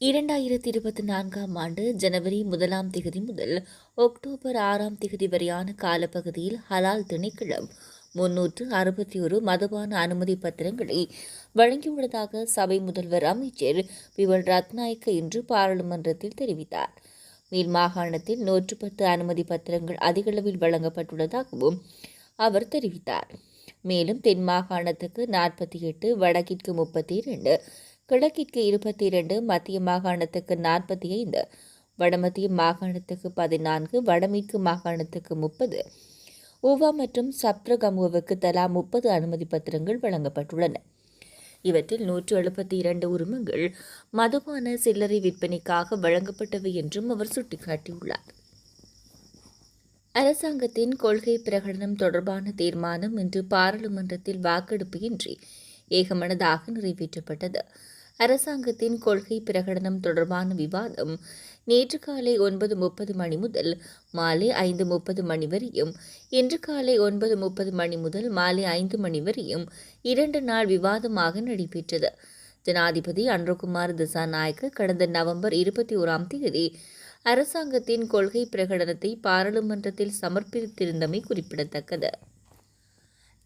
இரண்டாயிரத்தி இருபத்தி நான்காம் ஆண்டு ஜனவரி முதலாம் திகதி முதல் அக்டோபர் ஆறாம் திகதி வரையான காலப்பகுதியில் ஹலால் திணைக்களம். முன்னூற்று அறுபத்தி ஒரு மதுபான அனுமதி பத்திரங்களை வழங்கியுள்ளதாக சபை முதல்வர் அமைச்சர் பிவல் ரத்நாயக்க இன்று பாராளுமன்றத்தில் தெரிவித்தார். மேல் மாகாணத்தில் நூற்று பத்து அனுமதி பத்திரங்கள் அதிகளவில் வழங்கப்பட்டுள்ளதாகவும் அவர் தெரிவித்தார். மேலும் தென் மாகாணத்துக்கு நாற்பத்தி எட்டு வடக்கிற்கு முப்பத்தி இரண்டு கிழக்கிற்கு இருபத்தி இரண்டு மத்திய மாகாணத்துக்கு நாற்பத்தி ஐந்து வடமத்திய மாகாணத்துக்கு பதினான்கு வடமேற்கு மாகாணத்துக்கு முப்பது. ஊவா மற்றும் சப்ரகமுவுக்கு தலா முப்பது அனுமதி பத்திரங்கள் வழங்கப்பட்டுள்ளன. இவற்றில் நூற்று எழுபத்தி இரண்டு உரிமங்கள் மதுபான சில்லறை விற்பனைக்காக வழங்கப்பட்டவை என்றும் அவர் சுட்டிக்காட்டியுள்ளார். அரசாங்கத்தின் கொள்கை பிரகடனம் தொடர்பான தீர்மானம் இன்று பாராளுமன்றத்தில் வாக்கெடுப்பு இன்றி ஏகமனதாக நிறைவேற்றப்பட்டது. அரசாங்கத்தின் கொள்கை பிரகடனம் தொடர்பான விவாதம் நேற்று காலை ஒன்பது முப்பது மணி முதல் மாலை ஐந்து முப்பது மணி வரையும் இன்று காலை ஒன்பது முப்பது மணி முதல் மாலை ஐந்து மணி வரையும் இரண்டு நாள் விவாதமாக நடைபெற்றது. ஜனாதிபதி அன்றகுமார் திசாநாயக்க கடந்த நவம்பர் இருபத்தி ஓராம் தேதி அரசாங்கத்தின் கொள்கை பிரகடனத்தை பாராளுமன்றத்தில் சமர்ப்பித்திருந்தமை குறிப்பிடத்தக்கது.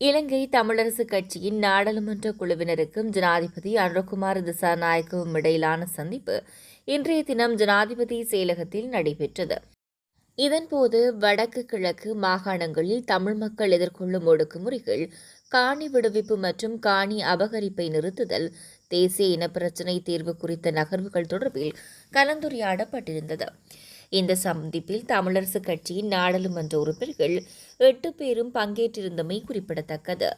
இலங்கை தமிழரசுக் கட்சியின் நாடாளுமன்ற குழுவினருக்கும் ஜனாதிபதி அனுரகுமார் திசாநாயக்கவும் இடையிலான சந்திப்பு இன்றைய தினம் ஜனாதிபதி செயலகத்தில் நடைபெற்றது. இதன்போது வடக்கு கிழக்கு மாகாணங்களில் தமிழ் மக்கள் எதிர்கொள்ளும் ஒடுக்குமுறைகள் காணி விடுவிப்பு மற்றும் காணி அபகரிப்பை நிறுத்துதல் தேசிய இனப்பிரச்சினை தீர்வு குறித்த நகர்வுகள் தொடர்பில் கலந்துரையாடப்பட்டிருந்தது. இந்த சந்திப்பில் தமிழரசு கட்சியின் நாடாளுமன்ற உறுப்பினர்கள் எட்டு பேரும் பங்கேற்றிருந்தமை குறிப்பிடத்தக்கது.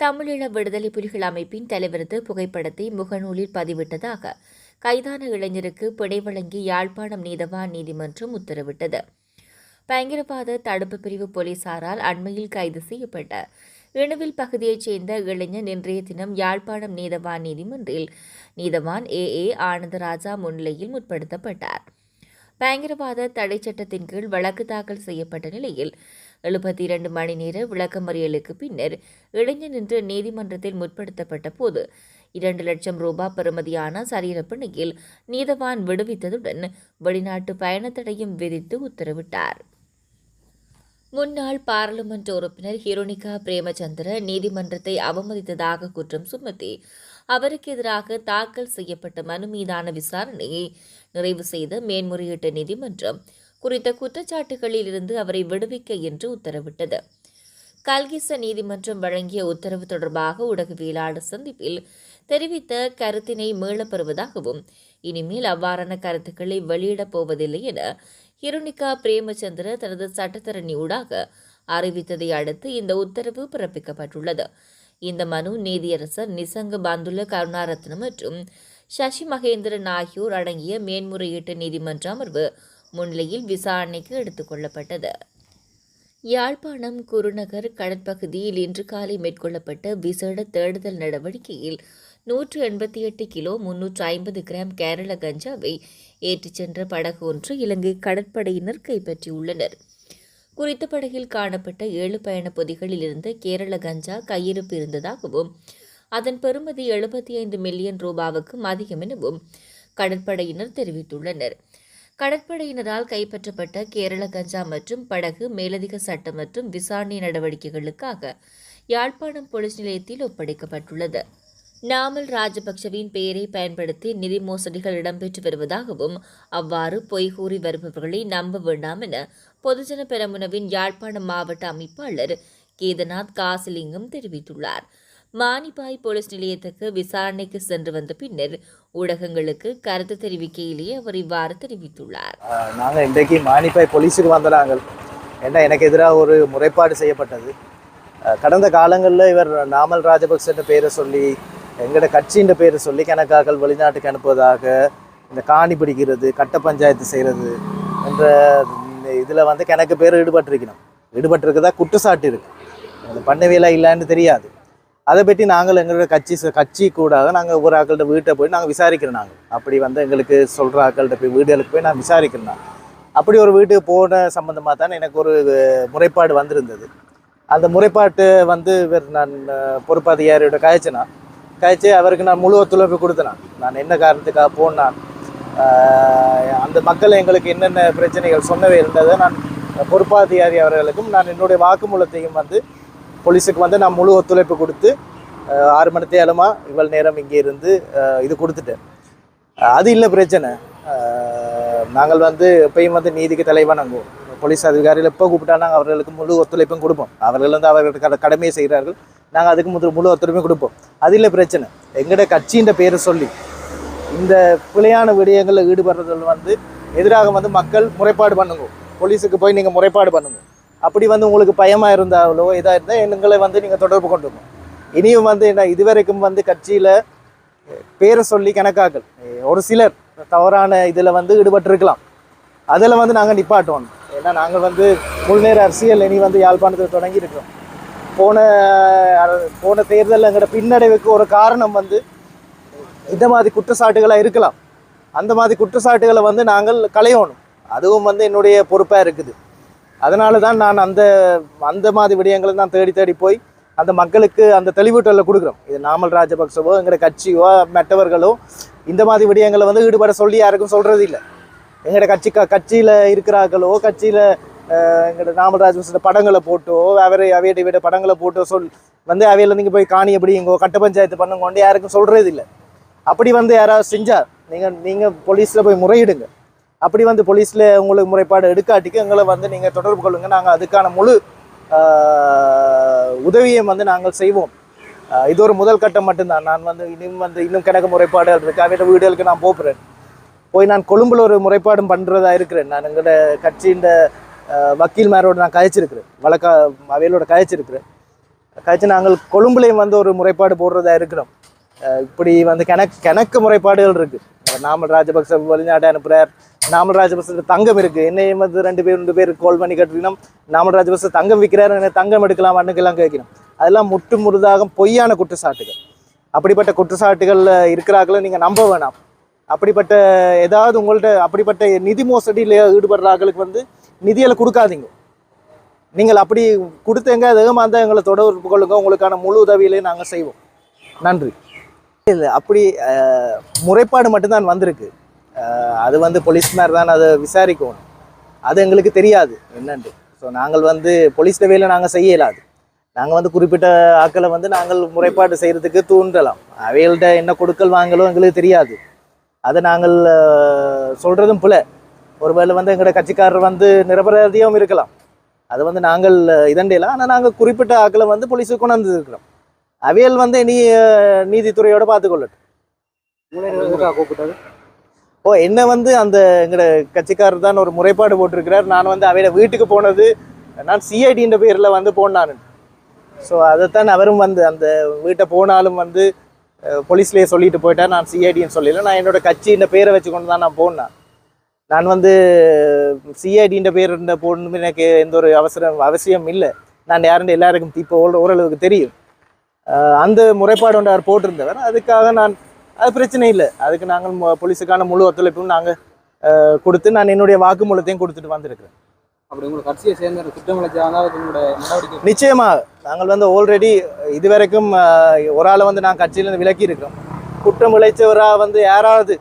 தமிழீழ விடுதலை புலிகள் அமைப்பின் தலைவரது புகைப்படத்தை முகநூலில் பதிவிட்டதாக கைதான இளைஞருக்கு பிணை வழங்கி யாழ்ப்பாணம் நீதவான் நீதிமன்றம் உத்தரவிட்டது. பயங்கரவாத தடுப்பு பிரிவு போலீசாரால் அண்மையில் கைது செய்யப்பட்ட இணுவில் பகுதியைச் சேர்ந்த இளைஞன் இன்றைய தினம் யாழ்ப்பாணம் நீதவான் நீதிமன்றில் நீதவான் ஏ. ஏ. ஆனந்தராஜா முன்னிலையில் முற்படுத்தப்பட்டார். பயங்கரவாத தடை சட்டத்தின் கீழ் வழக்கு தாக்கல் செய்யப்பட்ட நிலையில் எழுபத்தி இரண்டு மணி நேர விளக்கமறியலுக்கு பின்னர் இளைஞன் இன்று நீதிமன்றத்தில் முற்படுத்தப்பட்ட போது இரண்டு லட்சம் ரூபாய் பெறுமதியான சரீரப்பிணையில் நீதவான் விடுவித்ததுடன் வெளிநாட்டு பயணத்தடையும் விதித்து உத்தரவிட்டார். முன்னாள் பாராளுமன்ற உறுப்பினர் ஹிரோனிகா பிரேமச்சந்திர நீதிமன்றத்தை அவமதித்ததாக குற்றம் சுமத்தி அவருக்கு எதிராக தாக்கல் செய்யப்பட்ட மனு மீதான விசாரணையை நிறைவு செய்த மேன்முறையீட்டு நீதிமன்றம் குறித்த குற்றச்சாட்டுகளில் இருந்து அவரை விடுவிக்க என்று உத்தரவிட்டது. கல்கிச நீதிமன்றம் வழங்கிய உத்தரவு தொடர்பாக ஊடகவியலாளர் சந்திப்பில் தெரிவித்த கருத்தினை மீளப்பெறுவதாகவும் இனிமேல் அவ்வாறான கருத்துக்களை வெளியிடப் போவதில்லை என ஹிருணிகா பிரேமச்சந்திர தனது சட்டத்தரணி ஊடாக அறிவித்ததை அடுத்து இந்த உத்தரவு பிறப்பிக்கப்பட்டுள்ளது. இந்த மனு நீதியரசர் நிசங்க பந்துல கருணாரத்னம் மற்றும் சசி மகேந்திரன் ஆகியோர் அடங்கிய மேன்முறையீட்டு நீதிமன்ற அமர்வு முன்னிலையில் விசாரணைக்கு எடுத்துக் கொள்ளப்பட்டது. யாழ்ப்பாணம் குருநகர் கடற்பகுதியில் இன்று காலை மேற்கொள்ளப்பட்ட விசேட தேடுதல் நடவடிக்கையில் நூற்று எண்பத்தி எட்டு கிலோ முன்னூற்று ஐம்பது கிராம் கேரள கஞ்சாவை ஏற்றிச் சென்ற படகு ஒன்று இலங்கை கடற்படையினர் கைப்பற்றியுள்ளனர். குறித்த படகில் காணப்பட்ட ஏழு பயண பொதிகளில் இருந்த கேரள கஞ்சா கையிருப்பு இருந்ததாகவும் அதன் பெறுமதி எழுபத்தி ஐந்து மில்லியன் ரூபாவுக்கும் அதிகம் எனவும் கடற்படையினர் தெரிவித்துள்ளனர். கடற்படையினரால் கைப்பற்றப்பட்ட கேரள கஞ்சா மற்றும் படகு மேலதிக சட்டம் மற்றும் விசாரணை நடவடிக்கைகளுக்காக யாழ்ப்பாணம் போலீஸ் நிலையத்தில் ஒப்படைக்கப்பட்டுள்ளது. நாமல் ராஜபக்சவின் பெயரை பயன்படுத்தி நிதி மோசடிகள் இடம்பெற்று வருவதாகவும் அவ்வாறு பொய் கூறி வருபவர்களை நம்ப வேண்டாம் என பொதுஜன பெரமுனவின் யாழ்ப்பாண மாவட்ட அமைப்பாளர் கேதநாத் காசிலிங்கம் தெரிவித்துள்ளார். மானிப்பாய் போலீஸ் நிலையத்துக்கு விசாரணைக்கு சென்று வந்த பின்னர் ஊடகங்களுக்கு கருத்து தெரிவிக்கையிலேயே அவர் இவ்வாறு தெரிவித்துள்ளார். நாங்கள் இன்றைக்கு மானிப்பாய் போலீஸுக்கு வந்த ஏன்னா எனக்கு எதிராக ஒரு முறைப்பாடு செய்யப்பட்டது. கடந்த காலங்களில் இவர் நாமல் ராஜபக்சன்ற பேரை சொல்லி எங்களோட கட்சின்ற பேரை சொல்லி கணக்காக்கள் வெளிநாட்டுக்கு அனுப்புவதாக இந்த காணி பிடிக்கிறது கட்ட பஞ்சாயத்து செய்கிறது என்ற இதில் வந்து கணக்கு பேர் ஈடுபட்டிருக்கணும். ஈடுபட்டிருக்கதா? குற்றச்சாட்டு இருக்கு. அது பண்ணவேலாம் இல்லைன்னு தெரியாது. அதை பற்றி நாங்கள் எங்களோட கட்சி கட்சி கூடாக நாங்கள் ஒரு ஆக்கள்கிட்ட வீட்டை போய் நாங்கள் விசாரிக்கிறோம் நாங்கள் அப்படி வந்து எங்களுக்கு சொல்கிற ஆக்கள்கிட்ட போய் வீடுகளுக்கு போய் நான் விசாரிக்கிறோம் நாங்கள் அப்படி ஒரு வீட்டுக்கு போன சம்மந்தமாக தான் எனக்கு ஒரு முறைப்பாடு வந்திருந்தது. அந்த முறைப்பாட்டு வந்து நான் பொறுப்பாதிகாரியோட பொறுப்பதிகாரியோட கழிச்சு அவருக்கு நான் முழு ஒத்துழைப்பு கொடுத்தேன் நான். என்ன காரணத்துக்காக போனான் அந்த மக்கள் எங்களுக்கு என்னென்ன பிரச்சனைகள் சொன்னவே இருந்ததை நான் பொறுப்பாதிகாரி அவர்களுக்கும் நான் என்னுடைய வாக்குமூலத்தையும் வந்து போலீஸுக்கு வந்து நான் முழு ஒத்துழைப்பு கொடுத்து ஆறு மணி தேலமாக இவ்வளோ நேரம் இங்கே இருந்து இது கொடுத்துட்டேன். அது இல்லை பிரச்சனை. நாங்கள் வந்து எப்பயும் வந்து நீதிக்கு தலைவணங்குவோம் போலீஸ் அதிகாரிகள் எப்போ கூப்பிட்டா நாங்கள் அவர்களுக்கு முழு ஒத்துழைப்பும் கொடுப்போம். அவர்கள் வந்து அவர்களுக்கு கட- கடமையை செய்கிறார்கள். நாங்கள் அதுக்கு முதல் முழு ஒத்துழைப்பும் கொடுப்போம். அது இல்லை பிரச்சனை. எங்களோட கட்சின்ற பேரை சொல்லி இந்த பிழையான விடயங்களில் ஈடுபடுறதில் வந்து எதிராக வந்து மக்கள் முறைப்பாடு பண்ணுங்க. போலீஸுக்கு போய் நீங்கள் முறைப்பாடு பண்ணுங்க. அப்படி வந்து உங்களுக்கு பயமாக இருந்தாலோ இதாக இருந்தால் எங்களை வந்து நீங்கள் தொடர்பு கொண்டுங்க இனியும் வந்து என்ன இதுவரைக்கும் வந்து கட்சியில் பேரை சொல்லி கணக்காக்கள் ஒரு சிலர் தவறான இதில் வந்து ஈடுபட்டிருக்கலாம். அதில் வந்து நாங்கள் நிப்பாட்டுவோம். ஏன்னா நாங்கள் வந்து முழுநேர அரசியல் இனி வந்து யாழ்ப்பாணத்தில் தொடங்கி இருக்கிறோம் போன போன தேர்தலில் எங்களோட பின்னடைவுக்கு ஒரு காரணம் வந்து இந்த மாதிரி குற்றச்சாட்டுகளாக இருக்கலாம். அந்த மாதிரி குற்றச்சாட்டுகளை வந்து நாங்கள் களையணும். அதுவும் வந்து என்னுடைய பொறுப்பாக இருக்குது. அதனால தான் நான் அந்த அந்த மாதிரி விடயங்களை தான் தேடி தேடி போய் அந்த மக்களுக்கு அந்த தெளிவூட்டலை கொடுக்குறோம். இது நாமல் ராஜபக்சவோ எங்களோட கட்சியோ மற்றவர்களோ இந்த மாதிரி விடயங்களை வந்து ஈடுபட சொல்லி யாருக்கும் சொல்கிறது இல்லை எங்களோட கட்சி க கட்சியில் இருக்கிறார்களோ கட்சியில் எங்களோட நாமல் மிஸ்ட படங்களை போட்டோ அவரை அவையிட்ட வீட படங்களை போட்டோ சொல் வந்து அவையில் நீங்கள் போய் காணி எப்படி இங்கோ கட்ட பஞ்சாயத்து பண்ணுங்கொண்டு யாருக்கும் சொல்கிறது இல்லை அப்படி வந்து யாராவது செஞ்சால் நீங்கள் நீங்கள் போலீஸில் போய் முறையிடுங்க. அப்படி வந்து போலீஸில் உங்களுக்கு முறைப்பாடு எடுக்காட்டிக்கு எங்களை வந்து நீங்கள் தொடர்பு கொள்ளுங்க. நாங்கள் அதுக்கான முழு உதவியும் உதவியை வந்து நாங்கள் செய்வோம். இது ஒரு முதல் கட்டம் மட்டும்தான். நான் வந்து இன்னும் வந்து இன்னும் கிணக்கு முறைப்பாடுகள் இருக்குது அவையோட வீடுகளுக்கு நான் போகிறேன் போய் நான் கொழும்பில் ஒரு முறைப்பாடும் பண்ணுறதா இருக்கிறேன். நான் எங்களோட கட்சியின் வக்கீல்மாரோடு நான் கழிச்சிருக்கிறேன். வழக்கா அவையிலோட கழிச்சிருக்கிறேன். கழிச்சு நாங்கள் கொழும்புலையும் வந்து ஒரு முறைப்பாடு போடுறதா இருக்கிறோம். இப்படி வந்து கணக்கு கணக்கு முறைப்பாடுகள் இருக்குது நாமல் ராஜபக்ச வெளிநாடு அனுப்புகிறார் நாமல் ராஜபக்ச தங்கம் இருக்குது என்னையும் வந்து ரெண்டு பேர் ரெண்டு பேர் கோல் பண்ணி கட்டினோம் நாமல் ராஜபக்ச தங்கம் விற்கிறாரு என்ன தங்கம் எடுக்கலாம் அண்ணுக்கெல்லாம் கேட்கணும். அதெல்லாம் முட்டு முழுதாக பொய்யான குற்றச்சாட்டுகள். அப்படிப்பட்ட குற்றச்சாட்டுகள் இருக்கிறார்களோ நீங்கள் நம்ப வேணாம். அப்படிப்பட்ட ஏதாவது உங்கள்கிட்ட அப்படிப்பட்ட நிதி மோசடியில் ஈடுபடுறாங்களுக்கு வந்து நிதியில் கொடுக்காதீங்க. நீங்கள் அப்படி கொடுத்தங்க அது ஏமாந்தா எங்களை தொடர்பு கொள்ளுங்க. உங்களுக்கான முழு உதவியிலையும் நாங்கள் செய்வோம். நன்றி. இல்லை அப்படி முறைப்பாடு மட்டும்தான் வந்திருக்கு. அது வந்து போலீஸ்மார் தான் அதை விசாரிக்கணும். அது எங்களுக்கு தெரியாது. என்னென்று ஸோ நாங்கள் வந்து போலீஸ் வேலையை நாங்கள் செய்ய இயலாது நாங்கள் வந்து குறிப்பிட்ட ஆட்களை வந்து நாங்கள் முறைப்பாடு செய்கிறதுக்கு தூண்டலாம். அவைகள்ட்ட என்ன கொடுக்கல் வாங்கலோ எங்களுக்கு தெரியாது. அதை நாங்கள் சொல்கிறதும் பிள்ளை ஒருவேளை வந்து எங்களோட கட்சிக்காரர் வந்து நிரபராதியாகவும் இருக்கலாம். அது வந்து நாங்கள் இதண்டையில. ஆனால் நாங்கள் குறிப்பிட்ட ஆக்களை வந்து போலீஸுக்கு கொண்டாந்து இருக்கிறோம். அவையல் வந்து நீ நீதித்துறையோட பார்த்துக்கொள்ளட்டும். ஓ என்ன வந்து அந்த எங்களோட கட்சிக்காரர் தான் ஒரு முறைப்பாடு போட்டிருக்கிறார். நான் வந்து அவையில வீட்டுக்கு போனது நான் சிஐடின்ற பேரில் வந்து போனான். ஸோ அதைத்தான் அவரும் வந்து அந்த வீட்டை போனாலும் வந்து போலீஸ்லேயே சொல்லிட்டு போயிட்டார். நான் சிஐடின்னு சொல்லல. நான் என்னோட கட்சியின் பேரை வச்சு கொண்டு தான் நான் போனேன். நான் வந்து சிஐடின்ற பேர் இருந்த போடணும் எனக்கு எந்த ஒரு அவசரம் அவசியம் இல்லை. நான் யாருன்னு எல்லாருக்கும் இப்போ ஓர- ஓரளவுக்கு தெரியும். அந்த முறைப்பாடு ஒன்று அவர் போட்டிருந்தவர். அதுக்காக நான் அது பிரச்சனை இல்லை. அதுக்கு நாங்கள் போலீஸுக்கான முழு ஒத்துழைப்பும் நாங்கள் கொடுத்து நான் என்னுடைய வாக்குமூலத்தையும் கொடுத்துட்டு வந்திருக்கிறேன். அப்படி உங்களுக்கு கட்சியை சேர்ந்த நடவடிக்கை? நிச்சயமாக. நாங்கள் வந்து ஆல்ரெடி இதுவரைக்கும் ஒரு ஆளை வந்து நான் கட்சியிலேருந்து விலக்கி இருக்கிறோம். குற்றம் விளைச்சவராக வந்து யாராவது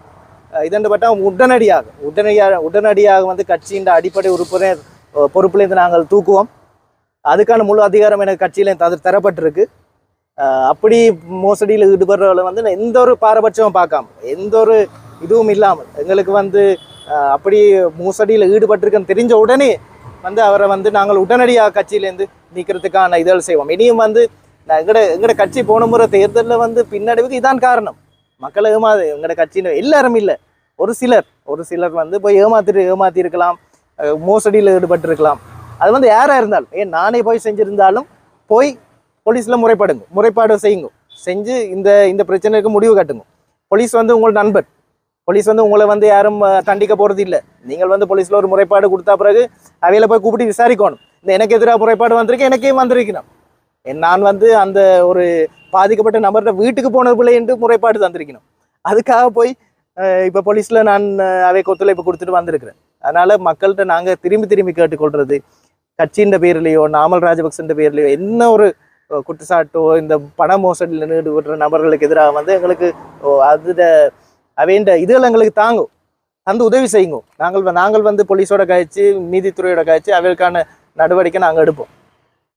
இதென்று பார்த்தா உடனடியாக உடனடியாக உடனடியாக வந்து கட்சியின் அடிப்படை உறுப்பினர் அஹ், பொறுப்புலேருந்து நாங்கள் தூக்குவோம். அதுக்கான முழு அதிகாரம் எனக்கு கட்சியில தர தரப்பட்டிருக்கு. அப்படி மோசடியில் ஈடுபடுறவங்களை வந்து நான் எந்த ஒரு பாரபட்சமும் பார்க்காம எந்த ஒரு இதுவும் இல்லாமல் எங்களுக்கு வந்து அப்படி மோசடியில் ஈடுபட்டிருக்குன்னு தெரிஞ்ச உடனே வந்து அவரை வந்து நாங்கள் உடனடியாக கட்சியிலேருந்து நீக்கிறதுக்கான இதழ் செய்வோம். இனியும் வந்து நான் எங்கட எங்கட கட்சி போன முறை தேர்தலில் வந்து பின்னடைவுக்கு இதான் காரணம். மக்களை ஏமாது எங்களோட கட்சின்னு எல்லாரும் இல்லை. ஒரு சிலர் ஒரு சிலர் வந்து போய் ஏமாத்திட்டு ஏமாத்தி இருக்கலாம் மோசடியில் ஈடுபட்டிருக்கலாம். அது வந்து யாராக இருந்தாலும் ஏன் நானே போய் செஞ்சுருந்தாலும் போய் போலீஸில் முறைப்படுங்க. முறைப்பாடு செய்யுங்க. செஞ்சு இந்த இந்த பிரச்சனைக்கு முடிவு கட்டுங்க. போலீஸ் வந்து உங்களோட நண்பர். போலீஸ் வந்து உங்களை வந்து யாரும் தண்டிக்க போகிறது இல்லை. நீங்கள் வந்து போலீஸில் ஒரு முறைப்பாடு கொடுத்தா பிறகு அவையில் போய் கூப்பிட்டு விசாரிக்கணும். இந்த எனக்கு எதிராக முறைப்பாடு வந்திருக்கு எனக்கே வந்திருக்கணும். என் நான் வந்து அந்த ஒரு பாதிக்கப்பட்ட நபர்கிட்ட வீட்டுக்கு போனது பிள்ளை என்று முறைப்பாடு தந்திருக்கணும். அதுக்காக போய் இப்போ போலீஸில் நான் அவை அவைக்கு ஒத்துழைப்பு கொடுத்துட்டு வந்திருக்கிறேன். அதனால் மக்கள்கிட்ட நாங்கள் திரும்பி திரும்பி கேட்டுக்கொள்றது கட்சியின் பேர்லயோ நாமல் ராஜபக்சன்ற பேர்லயோ என்ன ஒரு குற்றச்சாட்டோ இந்த பண மோசடியில் ஈடுபடுற நபர்களுக்கு எதிராக வந்து எங்களுக்கு ஓ, அதுட அவைண்ட இதுகள் எங்களுக்கு தாங்கும். தந்து உதவி செய்யுங்க. நாங்கள் நாங்கள் வந்து போலீஸோட காய்ச்சி நீதித்துறையோட காய்ச்சி அவைகளுக்கான நடவடிக்கை நாங்கள் எடுப்போம்.